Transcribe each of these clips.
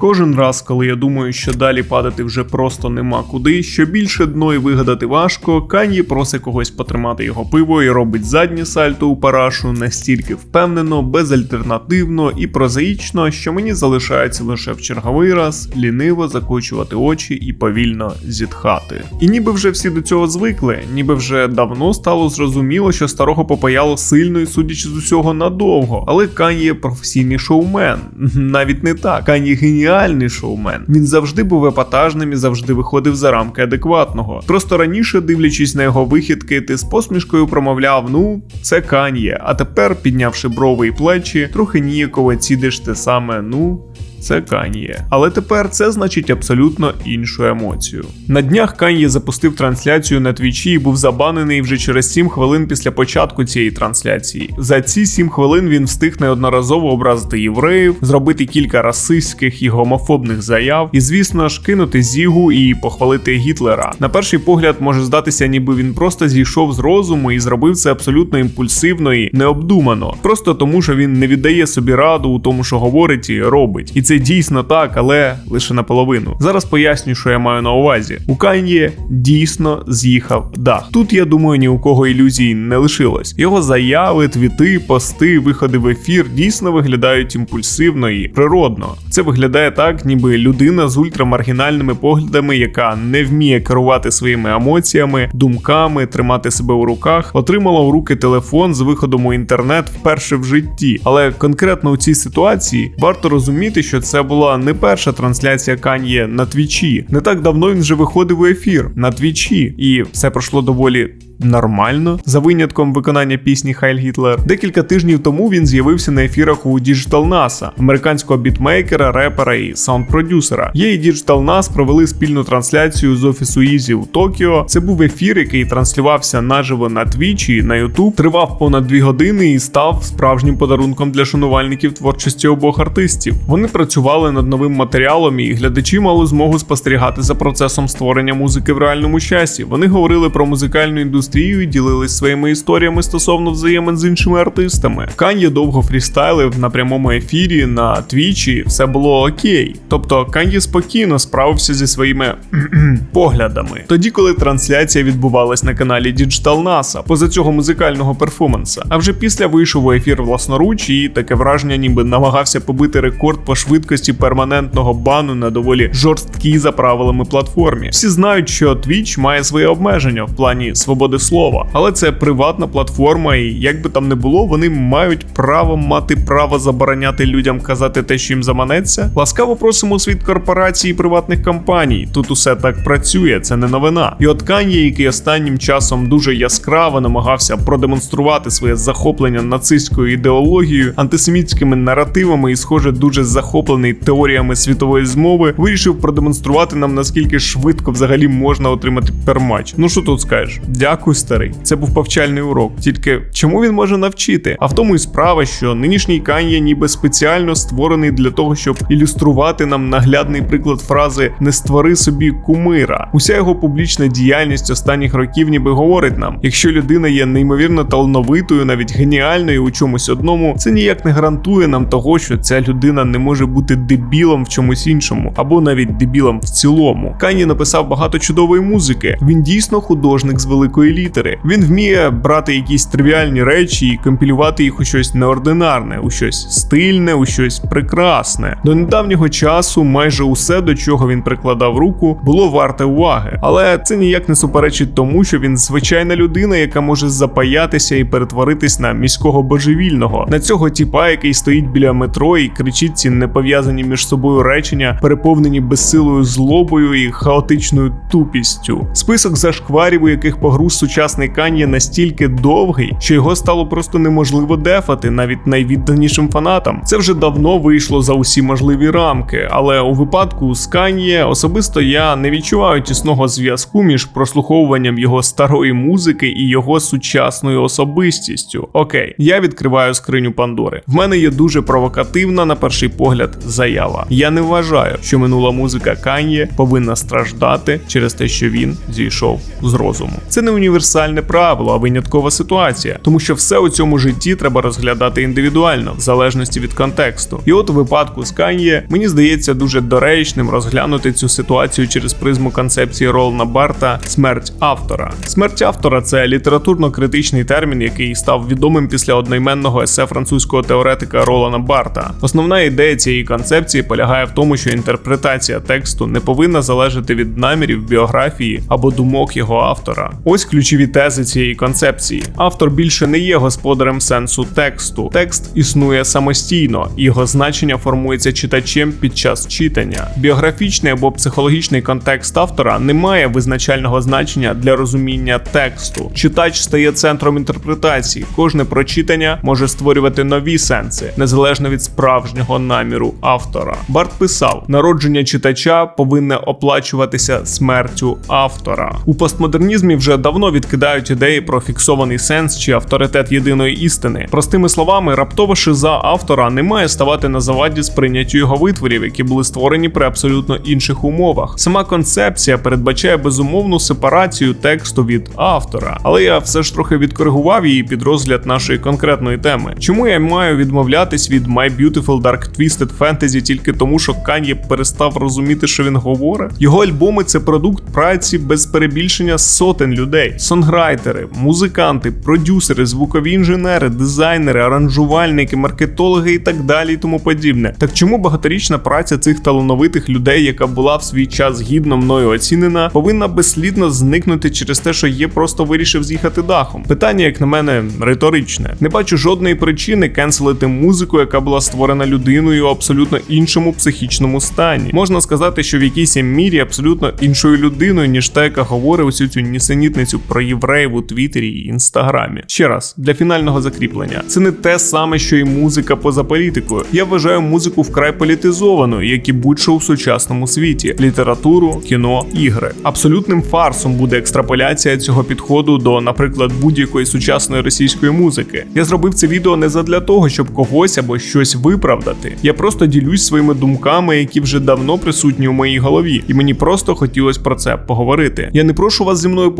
Кожен раз, коли я думаю, що далі падати вже просто нема куди, що більше дно і вигадати важко, Кан'є просить когось потримати його пиво і робить заднє сальто у парашу настільки впевнено, безальтернативно і прозаїчно, що мені залишається лише в черговий раз ліниво закочувати очі і повільно зітхати. І ніби вже всі до цього звикли, ніби вже давно стало зрозуміло, що старого попаяло сильно і судячи з усього надовго, але Кан'є професійний шоумен. Навіть не так. Кан'є геніальний шоумен. Він завжди був епатажним і завжди виходив за рамки адекватного. Просто раніше, дивлячись на його вихідки, ти з посмішкою промовляв: ну, це Кан'є. А тепер, піднявши брови і плечі, трохи ніяково цідиш те саме, ну. Це Кан'є. Але тепер це значить абсолютно іншу емоцію. На днях Кан'є запустив трансляцію на твічі і був забанений вже через 7 хвилин після початку цієї трансляції. За ці 7 хвилин він встиг неодноразово образити євреїв, зробити кілька расистських і гомофобних заяв, і, звісно ж, кинути зігу і похвалити Гітлера. На перший погляд може здатися, ніби він просто зійшов з розуму і зробив це абсолютно імпульсивно і необдумано, просто тому, що він не віддає собі раду у тому, що говорить і робить. І це дійсно так, але лише наполовину. Зараз поясню, що я маю на увазі. У Кан'є дійсно з'їхав дах. Тут я думаю, ні у кого ілюзій не лишилось. Його заяви, твіти, пости, виходи в ефір дійсно виглядають імпульсивно і природно. Це виглядає так, ніби людина з ультрамаргінальними поглядами, яка не вміє керувати своїми емоціями, думками, тримати себе у руках, отримала у руки телефон з виходом у інтернет вперше в житті. Але конкретно у цій ситуації варто розуміти, що це була не перша трансляція Кан'є на твічі. Не так давно він вже виходив у ефір на твічі, і все пройшло доволі. Нормально, за винятком виконання пісні Хайль Гітлер. Декілька тижнів тому він з'явився на ефірах у Digital NASA, американського бітмейкера, репера і саунд-продюсера. Є і Digital Nas провели спільну трансляцію з офісу Ізі у Токіо. Це був ефір, який транслювався наживо на Twitch і на YouTube, тривав понад дві години і став справжнім подарунком для шанувальників творчості обох артистів. Вони працювали над новим матеріалом, і глядачі мали змогу спостерігати за процесом створення музики в реальному часі. Вони говорили про музикальну індустрію і ділились своїми історіями стосовно взаємин з іншими артистами. Кан'є довго фрістайлив на прямому ефірі на твічі, все було окей. Тобто Кан'є спокійно справився зі своїми поглядами. Тоді, коли трансляція відбувалась на каналі Digital NASA, поза цього музикального перформанса. А вже після вийшов у ефір власноруч і таке враження, ніби намагався побити рекорд по швидкості перманентного бану на доволі жорсткій за правилами платформі. Всі знають, що Twitch має свої обмеження в плані свободи слова, але це приватна платформа, і як би там не було, вони мають право мати право забороняти людям казати те, що їм заманеться. Ласкаво просимо світ корпорацій і приватних компаній. Тут усе так працює, це не новина. І от Кан'є, який останнім часом дуже яскраво намагався продемонструвати своє захоплення нацистською ідеологією, антисемітськими наративами і, схоже, дуже захоплений теоріями світової змови, вирішив продемонструвати нам наскільки швидко взагалі можна отримати пермач. Ну що тут скажеш? Дякую, старий. Це був повчальний урок. Тільки чому він може навчити? А в тому і справа, що нинішній Кан'є ніби спеціально створений для того, щоб ілюструвати нам наглядний приклад фрази не створи собі кумира. Уся його публічна діяльність останніх років ніби говорить нам: якщо людина є неймовірно талановитою, навіть геніальною у чомусь одному, це ніяк не гарантує нам того, що ця людина не може бути дебілом в чомусь іншому, або навіть дебілом в цілому. Кан'є написав багато чудової музики. Він дійсно художник з великої літери. Він вміє брати якісь тривіальні речі і компілювати їх у щось неординарне, у щось стильне, у щось прекрасне. До недавнього часу майже усе, до чого він прикладав руку, було варте уваги. Але це ніяк не суперечить тому, що він звичайна людина, яка може запаятися і перетворитись на міського божевільного, на цього тіпа, який стоїть біля метро і кричить ці непов'язані між собою речення, переповнені безсилою злобою і хаотичною тупістю. Список зашкварів, у яких погруз сучасний Кан'є настільки довгий, що його стало просто неможливо дефати навіть найвідданішим фанатам. Це вже давно вийшло за усі можливі рамки, але у випадку з Кан'є особисто я не відчуваю тісного зв'язку між прослуховуванням його старої музики і його сучасною особистістю. Окей, я відкриваю скриню Пандори. В мене є дуже провокативна, на перший погляд, заява. Я не вважаю, що минула музика Кан'є повинна страждати через те, що він зійшов з розуму. Це не університет універсальне правило, а виняткова ситуація, тому що все у цьому житті треба розглядати індивідуально, в залежності від контексту. І от у випадку з Кан'є мені здається дуже доречним розглянути цю ситуацію через призму концепції Ролана Барта смерть автора. Смерть автора це літературно-критичний термін, який став відомим після одноіменного есе французького теоретика Ролана Барта. Основна ідея цієї концепції полягає в тому, що інтерпретація тексту не повинна залежати від намірів біографії або думок його автора. Ось ключові тези цієї концепції. Автор більше не є господарем сенсу тексту. Текст існує самостійно, його значення формується читачем під час читання. Біографічний або психологічний контекст автора не має визначального значення для розуміння тексту. Читач стає центром інтерпретації. Кожне прочитання може створювати нові сенси, незалежно від справжнього наміру автора. Барт писав: народження читача повинне оплачуватися смертю автора. У постмодернізмі вже давно відкидають ідеї про фіксований сенс чи авторитет єдиної істини. Простими словами, раптова шиза автора не має ставати на заваді сприйняттю його витворів, які були створені при абсолютно інших умовах. Сама концепція передбачає безумовну сепарацію тексту від автора, але я все ж трохи відкоригував її під розгляд нашої конкретної теми. Чому я маю відмовлятись від My Beautiful Dark Twisted Fantasy тільки тому, що Кан'є перестав розуміти, що він говорить? Його альбоми це продукт праці без перебільшення сотень людей: сонграйтери, музиканти, продюсери, звукові інженери, дизайнери, аранжувальники, маркетологи і так далі, і тому подібне. Так чому багаторічна праця цих талановитих людей, яка була в свій час гідно мною оцінена, повинна безслідно зникнути через те, що є просто вирішив з'їхати дахом? Питання, як на мене, риторичне. Не бачу жодної причини кенселити музику, яка була створена людиною у абсолютно іншому психічному стані. Можна сказати, що в якійсь мірі абсолютно іншою людиною, ніж та, яка говорить усю цю нісенітницю про євреїв у Твіттері і інстаграмі. Ще раз для фінального закріплення, це не те саме, що і музика поза політикою. Я вважаю музику вкрай політизованою, як і будь-що у сучасному світі: літературу, кіно, ігри. Абсолютним фарсом буде екстраполяція цього підходу до, наприклад, будь-якої сучасної російської музики. Я зробив це відео не задля того, щоб когось або щось виправдати. Я просто ділюсь своїми думками, які вже давно присутні у моїй голові, і мені просто хотілося про це поговорити. Я не прошу вас зі мною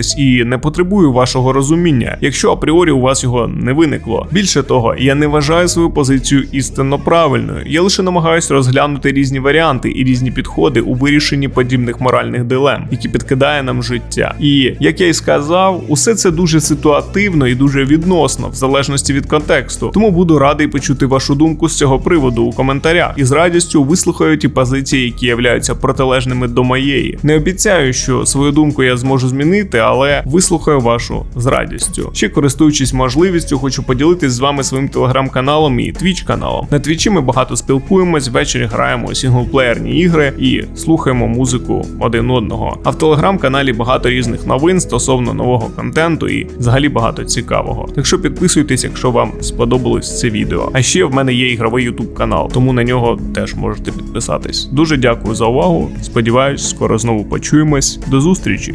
погоджуватись і не потребую вашого розуміння, якщо апріорі у вас його не виникло. Більше того, я не вважаю свою позицію істинно правильною. Я лише намагаюся розглянути різні варіанти і різні підходи у вирішенні подібних моральних дилем, які підкидає нам життя. І як я й сказав, усе це дуже ситуативно і дуже відносно, в залежності від контексту. Тому буду радий почути вашу думку з цього приводу у коментарях і з радістю вислухаю ті позиції, які являються протилежними до моєї. Не обіцяю, що свою думку я зможу змінити, але вислухаю вашу з радістю. Ще користуючись можливістю, хочу поділитись з вами своїм телеграм-каналом і твіч каналом. На твічі ми багато спілкуємось, ввечері граємо сінглплеєрні ігри і слухаємо музику один одного. А в телеграм-каналі багато різних новин стосовно нового контенту і взагалі багато цікавого. Так що підписуйтесь, якщо вам сподобалось це відео. А ще в мене є ігровий ютуб канал, тому на нього теж можете підписатись. Дуже дякую за увагу. Сподіваюсь, скоро знову почуємось. До зустрічі!